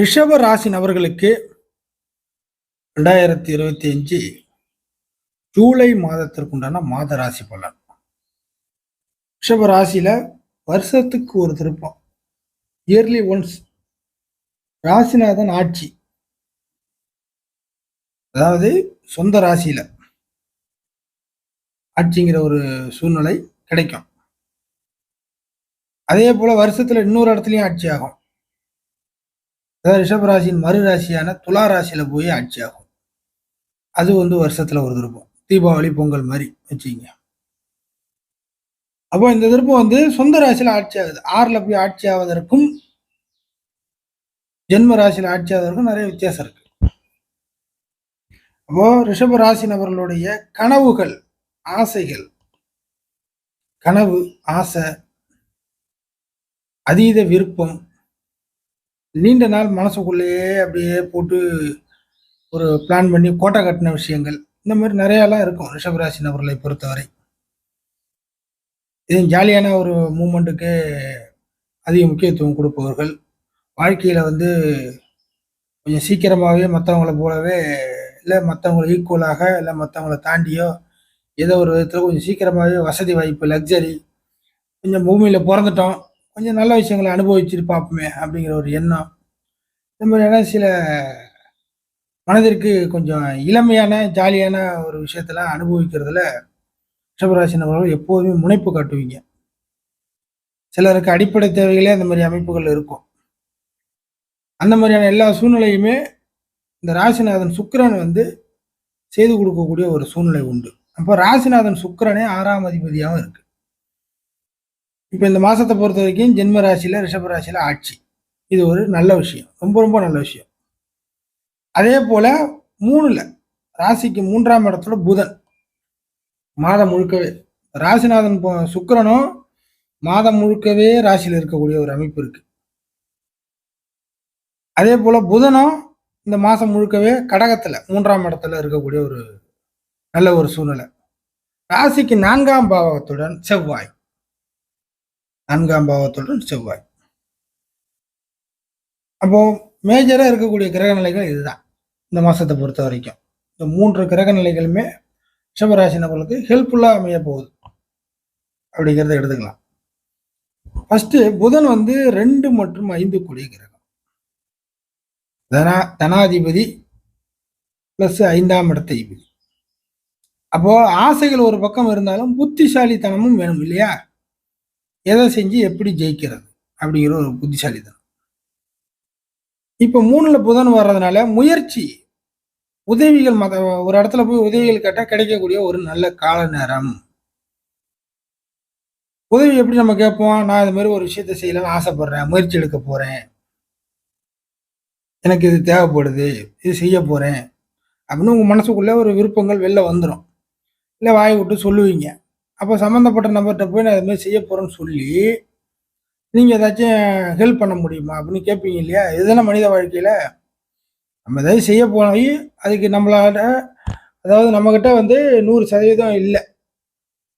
ரிஷப ராசி நபர்களுக்கு ரெண்டாயிரத்தி இருபத்தி அஞ்சு ஜூலை மாதத்திற்குண்டான மாத ராசி பலன். ரிஷப ராசியில் வருஷத்துக்கு ஒரு திருப்பம். இயர்லி ஒன்ஸ் ராசிநாதன் ஆட்சி. அதாவது சொந்த ராசியில் ஆட்சிங்கிற ஒரு சூழ்நிலை கிடைக்கும். அதே போல் வருஷத்தில் இன்னொரு இடத்துலையும் ஆட்சி ஆகும். அதாவது ரிஷபராசியின் மறு ராசியான துலா ராசியில போய் ஆட்சி ஆகும். அது வந்து வருஷத்துல ஒரு திருப்பம். தீபாவளி பொங்கல் மாதிரி வச்சுங்க அப்போ இந்த திருப்பம் வந்து சொந்த ராசியில ஆட்சி ஆகுது. ஆறுல போய் ஆட்சி ஆவதற்கும் ஜென்ம ராசியில ஆட்சி ஆவதற்கும் நிறைய வித்தியாசம் இருக்கு. அப்போ ரிஷப ராசி நபர்களுடைய கனவுகள் ஆசைகள் கனவு ஆசை அதீத விருப்பம் நீண்ட நாள் மனசுக்குள்ளேயே அப்படியே போட்டு ஒரு பிளான் பண்ணி கோட்டை கட்டின விஷயங்கள் இந்த மாதிரி நிறையாலாம் இருக்கும் ரிஷபராசி நபர்களை பொறுத்தவரை. இது ஜாலியான ஒரு மூமெண்ட்டுக்கு அதிக முக்கியத்துவம் கொடுப்பவர்கள். வாழ்க்கையில் வந்து கொஞ்சம் சீக்கிரமாகவே மற்றவங்கள போலவே இல்லை மற்றவங்களை ஈக்குவலாக இல்லை மற்றவங்கள தாண்டியோ ஏதோ ஒரு விதத்தில் கொஞ்சம் சீக்கிரமாகவே வசதி வாய்ப்பு லக்ஸரி கொஞ்சம் பூமியில் பிறந்துட்டோம். கொஞ்சம் நல்ல விஷயங்களை அனுபவிச்சுட்டு பார்ப்போமே அப்படிங்கிற ஒரு எண்ணம். இந்த மாதிரியான சில மனதிற்கு கொஞ்சம் இளமையான ஜாலியான ஒரு விஷயத்தெல்லாம் அனுபவிக்கிறதுல ரிஷபராசி நபர்கள் எப்போதுமே முனைப்பு காட்டுவீங்க. சிலருக்கு அடிப்படை தேவைகளே அந்த மாதிரி அமைப்புகள் இருக்கும். அந்த மாதிரியான எல்லா சூழ்நிலையுமே இந்த ராசிநாதன் சுக்கரன் வந்து செய்து கொடுக்கக்கூடிய ஒரு சூழ்நிலை உண்டு. அப்போ ராசிநாதன் சுக்கரனே ஆறாம் அதிபதியாகவும் இருக்கு. இப்போ இந்த மாதத்தை பொறுத்த வரைக்கும் ஜென்ம ராசியில் ரிஷப ராசியில் ஆட்சி. இது ஒரு நல்ல விஷயம். ரொம்ப ரொம்ப நல்ல விஷயம். அதே போல் மூணில் ராசிக்கு மூன்றாம் இடத்துல புதன். மாதம் முழுக்கவே. ராசிநாதன் சுக்கரனும் மாதம் முழுக்கவே ராசியில் இருக்கக்கூடிய ஒரு அமைப்பு இருக்குது அதே போல் புதனும் இந்த மாதம் முழுக்கவே கடகத்தில் மூன்றாம் இடத்துல இருக்கக்கூடிய ஒரு நல்ல ஒரு சூழ்நிலை. ராசிக்கு நான்காம் பாவத்துடன் செவ்வாய். நான்காம் பாவத்துடன் செவ்வாய். அப்போ மேஜராக இருக்கக்கூடிய கிரக நிலைகள் இதுதான். இந்த மாதத்தை பொறுத்த வரைக்கும். இந்த மூன்று கிரக நிலைகளுமே ரிஷபராசி நபர்களுக்கு ஹெல்ப்ஃபுல்லாக அமைய போகுது. அப்படிங்கிறத எடுத்துக்கலாம். ஃபஸ்ட்டு புதன் வந்து ரெண்டு மற்றும் ஐந்து கூடிய கிரகம். தனா தனாதிபதி ப்ளஸ் ஐந்தாம் இடத்த அப்போது ஆசைகள் ஒரு பக்கம் இருந்தாலும் புத்திசாலித்தனமும் வேணும் இல்லையா? எதை செஞ்சு எப்படி ஜெயிக்கிறது அப்படிங்கிற ஒரு புத்திசாலித்தனம். இப்போ மூணில் புதன் வர்றதுனால முயற்சி உதவிகள் மத ஒரு இடத்துல போய் உதவிகள் கேட்டால் கிடைக்கக்கூடிய ஒரு நல்ல கால நேரம். உதவி எப்படி நம்ம கேட்போம்? நான் இது மாதிரி ஒரு விஷயத்த செய்யலாம்னு ஆசைப்படுறேன் முயற்சி எடுக்க போகிறேன் எனக்கு இது தேவைப்படுது இது செய்ய போகிறேன் அப்படின்னு உங்கள் மனசுக்குள்ளே ஒரு விருப்பங்கள் வெளில வந்துடும் இல்லை வாய் விட்டு சொல்லுவீங்க. அப்போ சம்மந்தப்பட்ட நபர்கிட்ட போய் நான் இதுமாதிரி செய்ய போகிறேன்னு சொல்லி நீங்கள் ஏதாச்சும் ஹெல்ப் பண்ண முடியுமா அப்படின்னு கேட்பீங்க இல்லையா? இதுதானே மனித வாழ்க்கையில்? நம்ம ஏதாவது செய்ய போனோம் அதுக்கு நம்மளால அதாவது நம்மக்கிட்ட வந்து நூறு சதவீதம் இல்லை.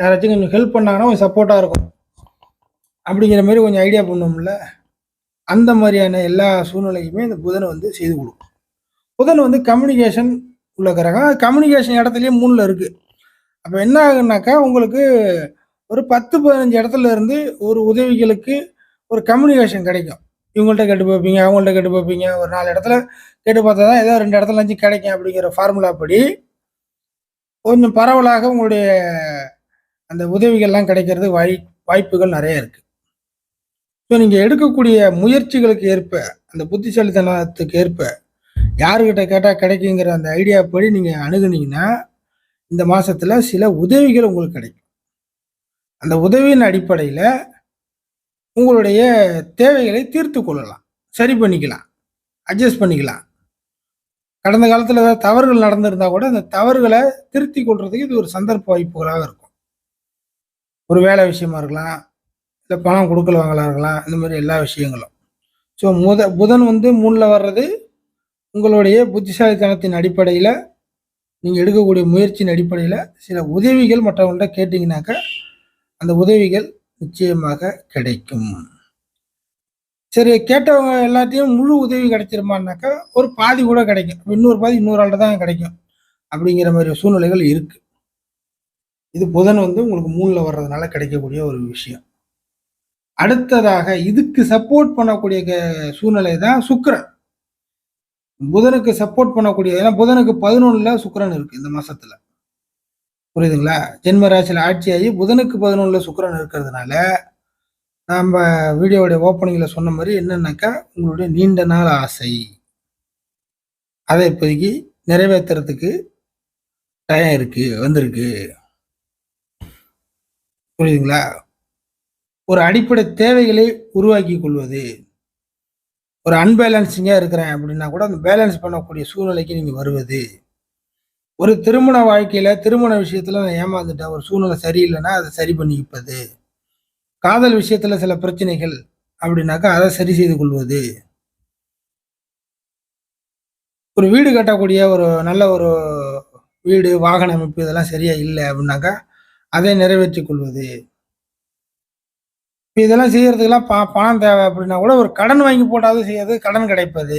யாராச்சும் கொஞ்சம் ஹெல்ப் பண்ணாங்கன்னா கொஞ்சம் சப்போர்ட்டாக இருக்கும். அப்படிங்கிற மாதிரி கொஞ்சம் ஐடியா பண்ணோம்ல அந்த மாதிரியான எல்லா சூழ்நிலையுமே இந்த புதனை வந்து செய்து கொடுக்கும். புதன் வந்து கம்யூனிகேஷன் உள்ள கிரகம் கம்யூனிகேஷன் இடத்துலையே மூணில் இருக்குது அப்போ என்ன ஆகுனாக்கா உங்களுக்கு ஒரு பத்து பதினஞ்சு இடத்துல இருந்து ஒரு உதவிகளுக்கு ஒரு கம்யூனிகேஷன் கிடைக்கும். இவங்கள்ட்ட கேட்டு பார்ப்பீங்க அவங்கள்ட்ட கேட்டு பார்ப்பீங்க. ஒரு நாலு இடத்துல கேட்டு பார்த்தா தான் ஏதோ ரெண்டு இடத்துல அஞ்சு கிடைக்கும் அப்படிங்கிற ஃபார்முலா படி கொஞ்சம் பரவலாக உங்களுடைய அந்த உதவிகள்லாம் கிடைக்கிறது வாய் வாய்ப்புகள் நிறைய இருக்குது ஸோ நீங்கள் எடுக்கக்கூடிய முயற்சிகளுக்கு ஏற்ப அந்த புத்திசாலித்தனத்துக்கு ஏற்ப யாருக்கிட்ட கேட்டால் கிடைக்குங்கிற அந்த ஐடியா படி நீங்கள் அணுகுனீங்கன்னா இந்த மாதத்தில் சில உதவிகள் உங்களுக்கு கிடைக்கும். அந்த உதவியின் அடிப்படையில் உங்களுடைய தேவைகளை தீர்த்து கொள்ளலாம். சரி பண்ணிக்கலாம். அட்ஜஸ்ட் பண்ணிக்கலாம். கடந்த காலத்தில் ஏதாவது தவறுகள் நடந்திருந்தால் கூட அந்த தவறுகளை திருத்தி கொள்றதுக்கு இது ஒரு சந்தர்ப்ப வாய்ப்புகளாக இருக்கும். ஒரு வேலை விஷயமா இருக்கலாம் இல்லை பணம் கொடுக்கல வாங்கலாம் இருக்கலாம் இந்த மாதிரி எல்லா விஷயங்களும். ஸோ முத புதன் வந்து மூணில் வர்றது உங்களுடைய புத்திசாலித்தனத்தின் அடிப்படையில் நீங்கள் எடுக்கக்கூடிய முயற்சியின் அடிப்படையில் சில உதவிகள் மற்றவங்கள்ட்ட கேட்டிங்கனாக்கா அந்த உதவிகள் நிச்சயமாக கிடைக்கும். சரி கேட்டவங்க எல்லாத்தையும் முழு உதவி கிடைச்சிருமானாக்கா ஒரு பாதி கூட கிடைக்கும். இன்னொரு பாதி இன்னொரு ஆள்கிட்ட தான் கிடைக்கும். அப்படிங்கிற மாதிரி சூழ்நிலைகள் இருக்குது இது புதன் வந்து உங்களுக்கு மூணில் வர்றதுனால கிடைக்கக்கூடிய ஒரு விஷயம். அடுத்ததாக இதுக்கு சப்போர்ட் பண்ணக்கூடிய க- சூழ்நிலை தான் சுக்கிரன். புதனுக்கு சப்போர்ட் பண்ணக்கூடிய ஏன்னா புதனுக்கு பதினொன்றுல சுக்கரன் இருக்கு இந்த மாசத்துல. புரியுதுங்களா? ஜென்ம ராசியில் ஆட்சியாகி புதனுக்கு பதினொன்றுல சுக்கரன் இருக்கிறதுனால நம்ம வீடியோவுடைய ஓப்பனிங்கில் சொன்ன மாதிரி என்னன்னாக்கா உங்களுடைய நீண்ட நாள் ஆசை. அதை இப்போதைக்கு நிறைவேற்றுறதுக்கு டயம் இருக்கு வந்திருக்கு. புரியுதுங்களா? ஒரு அடிப்படை தேவைகளை உருவாக்கி கொள்வது. ஒரு அன்பேலன்சிங்காக இருக்கிறேன் அப்படின்னா கூட அந்த பேலன்ஸ் பண்ணக்கூடிய சூழ்நிலைக்கு நீங்கள் வருவது. ஒரு திருமண வாழ்க்கையில் திருமண விஷயத்தில் நான் ஏமாந்துட்டேன். ஒரு சூழ்நிலை சரியில்லைன்னா அதை சரி பண்ணிப்பது காதல் விஷயத்தில் சில பிரச்சனைகள் அப்படின்னாக்கா அதை சரி செய்து கொள்வது. ஒரு வீடு கட்டக்கூடிய ஒரு நல்ல ஒரு வீடு வாகன அமைப்பு இதெல்லாம் சரியாக இல்லை அப்படின்னாக்கா அதை நிறைவேற்றிக் கொள்வது. இதெல்லாம் செய்யறதுக்கெல்லாம் பா பணம் தேவை அப்படின்னா கூட ஒரு கடன் வாங்கி போட்டாவது செய்யாது கடன் கிடைப்பது.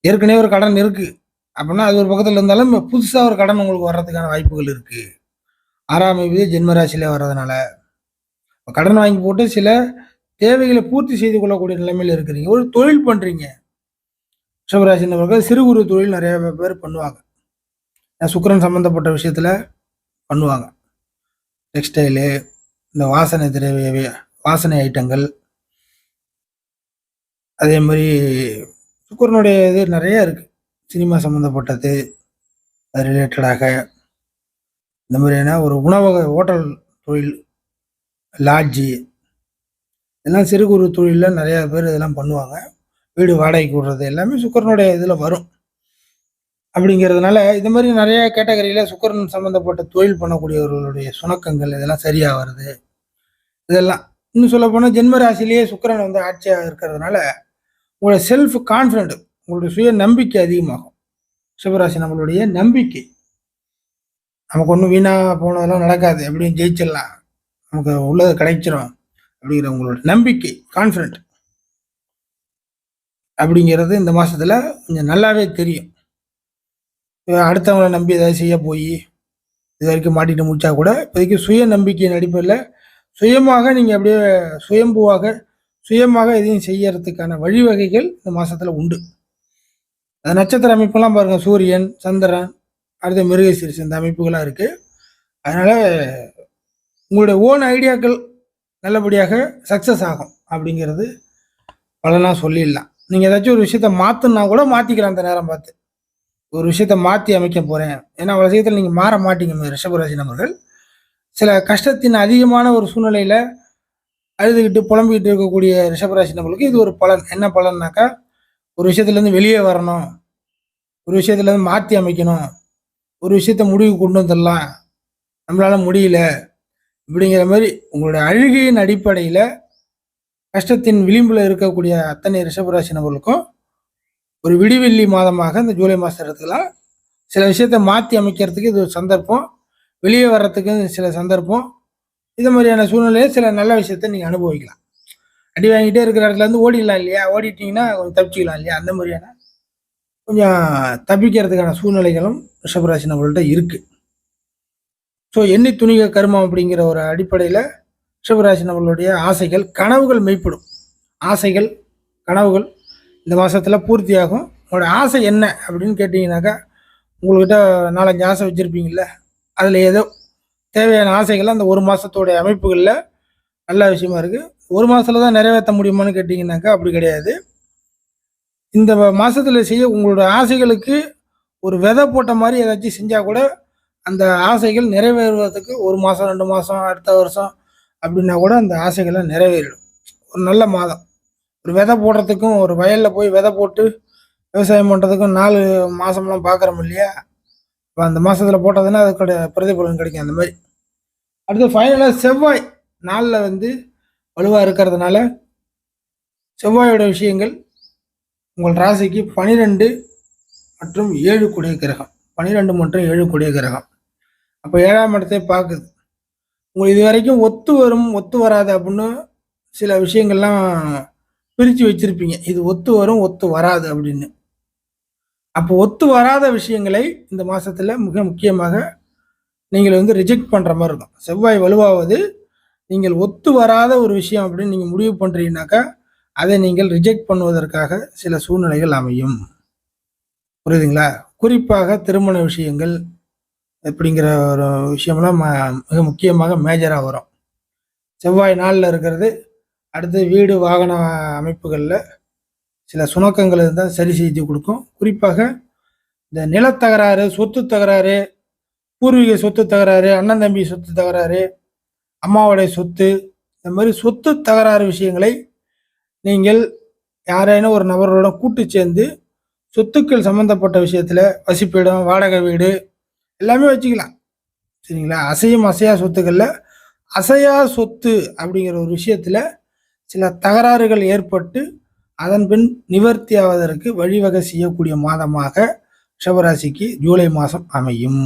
ஏற்கனவே ஒரு கடன் இருக்கு. அப்படின்னா அது ஒரு பக்கத்தில் இருந்தாலும் புதுசாக ஒரு கடன் உங்களுக்கு வர்றதுக்கான வாய்ப்புகள் இருக்கு. ஆறாம் விதி ஜென்மராசியில வர்றதுனால. கடன் வாங்கி போட்டு சில தேவைகளை பூர்த்தி செய்து கொள்ளக்கூடிய நிலைமையில் இருக்கிறீங்க. ஒரு தொழில் பண்றீங்க. ரிஷபராசி சிறு குறு தொழில் நிறைய பேர் பண்ணுவாங்க. ஏன் சுக்கிரன் சம்பந்தப்பட்ட விஷயத்துல பண்ணுவாங்க. டெக்ஸ்டைலு இந்த வாசனை திரவிய வாசனை ஐட்டங்கள். அதே மாதிரி சுக்கரனுடைய இது நிறைய இருக்கு. சினிமா சம்மந்தப்பட்டது அது ரிலேட்டடாக இந்த மாதிரியான ஒரு உணவக ஹோட்டல் தொழில் லாட்ஜி இதெல்லாம் சிறு குறு தொழிலில் நிறையா பேர் இதெல்லாம் பண்ணுவாங்க. வீடு வாடகைக்கு விடுறது எல்லாமே சுக்கரனுடைய இதில் வரும். அப்படிங்கிறதுனால இந்த மாதிரி நிறைய கேட்டகரியில் சுக்கரன் சம்மந்தப்பட்ட தொழில் பண்ணக்கூடியவர்களுடைய சுணக்கங்கள் இதெல்லாம் சரியாக வருது. இதெல்லாம் இன்னும் சொல்ல போனால் ஜென்ம ராசிலேயே சுக்கிரன் வந்து ஆட்சியாக இருக்கிறதுனால உங்களோட செல்ஃப் கான்ஃபிடென்ட் உங்களுடைய சுய நம்பிக்கை அதிகமாகும். சிவராசி நம்மளுடைய நம்பிக்கை. நமக்கு ஒன்றும் வீணாக போனதெல்லாம் நடக்காது. எப்படியும் ஜெயிச்சிடலாம். நமக்கு உள்ளது கிடைச்சிரும் அப்படிங்கிற உங்களோட நம்பிக்கை கான்ஃபிடென்ட் அப்படிங்கிறது இந்த மாதத்தில் கொஞ்சம் நல்லாவே தெரியும். அடுத்தவங்கள நம்பி ஏதாவது செய்ய போய் இது வரைக்கும் மாட்டிட்டு முடிச்சா கூட இப்போதைக்கு சுய நம்பிக்கையின் அடிப்படையில் சுயமாக நீங்கள் அப்படியே சுயம்புவாக சுயமாக எதையும் செய்யறதுக்கான வழிவகைகள் இந்த மாதத்தில் உண்டு. அந்த நட்சத்திர அமைப்பெல்லாம் பாருங்கள் சூரியன் சந்திரன் அடுத்த மிருகசீரிஸ் இந்த அமைப்புகளாக இருக்குது அதனால் உங்களுடைய ஓன் ஐடியாக்கள் நல்லபடியாக சக்ஸஸ் ஆகும் அப்படிங்கிறது பலனாக சொல்லிடலாம். நீங்கள் ஏதாச்சும் ஒரு விஷயத்த மாற்றுனா கூட மாற்றிக்கலாம் அந்த நேரம் பார்த்து. ஒரு விஷயத்த மாற்றி அமைக்க போகிறேன் ஏன்னா அவ்வளோ விஷயத்தில் நீங்கள் மாற மாட்டீங்க ரிஷபராசி நபர்கள் சில கஷ்டத்தின் அதிகமான ஒரு சூழ்நிலையில் அழுதுகிட்டு புலம்பிக்கிட்டு இருக்கக்கூடிய ரிஷபராசி நபர்களுக்கு இது ஒரு பலன். என்ன பலன்னாக்கா ஒரு விஷயத்துலேருந்து வெளியே வரணும். ஒரு விஷயத்துலேருந்து மாற்றி அமைக்கணும். ஒரு விஷயத்த முடிவு கொண்டு வந்துடலாம். நம்மளால் முடியல. இப்படிங்கிற மாதிரி உங்களுடைய அழுகையின் அடிப்படையில் கஷ்டத்தின் விளிம்பில் இருக்கக்கூடிய அத்தனை ரிஷபராசி நபர்களுக்கும் ஒரு விடிவெள்ளி மாதமாக இந்த ஜூலை மாதம் எடுத்துக்கலாம் சில விஷயத்த மாற்றி அமைக்கிறதுக்கு இது ஒரு சந்தர்ப்பம். வெளியே வர்றதுக்கு சில சந்தர்ப்பம். இது மாதிரியான சூழ்நிலையை சில நல்ல விஷயத்த நீங்கள் அனுபவிக்கலாம். அடி வாங்கிட்டே இருக்கிற இடத்துல இருந்து ஓடிடலாம் இல்லையா? ஓடிட்டீங்கன்னா கொஞ்சம் தப்பிச்சிக்கலாம் இல்லையா? அந்த மாதிரியான கொஞ்சம் தப்பிக்கிறதுக்கான சூழ்நிலைகளும் ரிஷபராசி நம்மள்கிட்ட இருக்குது ஸோ எண்ணி துணிக கருமம் அப்படிங்கிற ஒரு அடிப்படையில் ரிஷபராசி நம்மளுடைய ஆசைகள் கனவுகள் மெய்ப்படும். ஆசைகள் கனவுகள் இந்த மாதத்துல பூர்த்தி ஆகும் உங்களோட ஆசை என்ன அப்படின்னு கேட்டிங்கனாக்கா உங்கள்கிட்ட நாலஞ்சு ஆசை வச்சுருப்பீங்கள்ல அதில் ஏதோ தேவையான ஆசைகள் அந்த ஒரு மாதத்தோடைய அமைப்புகளில் நல்ல விஷயமா இருக்குது ஒரு மாதத்துல தான் நிறைவேற்ற முடியுமான்னு கேட்டிங்கனாக்கா அப்படி கிடையாது. இந்த மாதத்தில் செய்ய உங்களோட ஆசைகளுக்கு ஒரு விதை போட்ட மாதிரி ஏதாச்சும் செஞ்சால் கூட அந்த ஆசைகள் நிறைவேறுவதற்கு ஒரு மாதம் ரெண்டு மாதம் அடுத்த வருஷம் அப்படின்னா கூட அந்த ஆசைகளை நிறைவேறிடும். ஒரு நல்ல மாதம். ஒரு விதை போடுறதுக்கும் ஒரு வயலில் போய் விதை போட்டு விவசாயம் பண்ணுறதுக்கும் நாலு மாதம்லாம் பார்க்குறோம் இல்லையா? இப்போ அந்த மாதத்தில் போட்டதுன்னா அதுக்கோட பிரதிபலன் கிடைக்கும் அந்த மாதிரி. அடுத்து ஃபைனலாக செவ்வாய் நாளில் வந்து வலுவாக இருக்கிறதுனால செவ்வாயோட விஷயங்கள் உங்கள் ராசிக்கு பனிரெண்டு மற்றும் ஏழு குடிய கிரகம். பனிரெண்டு மற்றும் ஏழு குடிய கிரகம். அப்போ ஏழாம் இடத்தை பார்க்குது. உங்களுக்கு இது வரைக்கும் ஒத்து வரும் ஒத்து வராது அப்படின்னு சில விஷயங்கள்லாம் பிரித்து வச்சிருப்பீங்க. இது ஒத்து வரும் ஒத்து வராது அப்படின்னு. அப்போ ஒத்து வராத விஷயங்களை இந்த மாதத்தில் மிக முக்கியமாக நீங்கள் வந்து ரிஜெக்ட் பண்ணுற மாதிரி இருக்கும். செவ்வாய் வலுவாவது நீங்கள் ஒத்து வராத ஒரு விஷயம் அப்படின்னு நீங்கள் முடிவு பண்ணுறீங்கன்னாக்கா அதை நீங்கள் ரிஜெக்ட் பண்ணுவதற்காக சில சூழ்நிலைகள் அமையும். புரியுதுங்களா? குறிப்பாக திருமண விஷயங்கள் அப்படிங்கிற ஒரு விஷயம்லாம் ம- மிக முக்கியமாக மேஜராக வரும். செவ்வாய் நாளில் இருக்கிறது அடுத்து வீடு வாகன அமைப்புகளில் சில சுணக்கங்கள் இருந்தால் சரி செய்து கொடுக்கும். குறிப்பாக இந்த நிலத்தகராறு சொத்து தகராறு பூர்வீக சொத்து தகராறு அண்ணன் தம்பி சொத்து தகராறு அம்மாவுடைய சொத்து இந்த மாதிரி சொத்து தகராறு விஷயங்களை நீங்கள் யாரேனும் ஒரு நபரோட கூட்டு சேர்ந்து சொத்துக்கள் சம்பந்தப்பட்ட விஷயத்தில் வசிப்பிடம் வாடகை வீடு எல்லாமே வச்சுக்கலாம். சரிங்களா? அசையும் அசையா சொத்துக்களில் அசையா சொத்து அப்படிங்கிற ஒரு விஷயத்தில் சில தகராறுகள் ஏற்பட்டு அதன் பின் நிவர்த்தி ஆவதற்கு வழிவகை செய்யக்கூடிய மாதமாக ரிஷபராசிக்கு ஜூலை மாதம் அமையும்.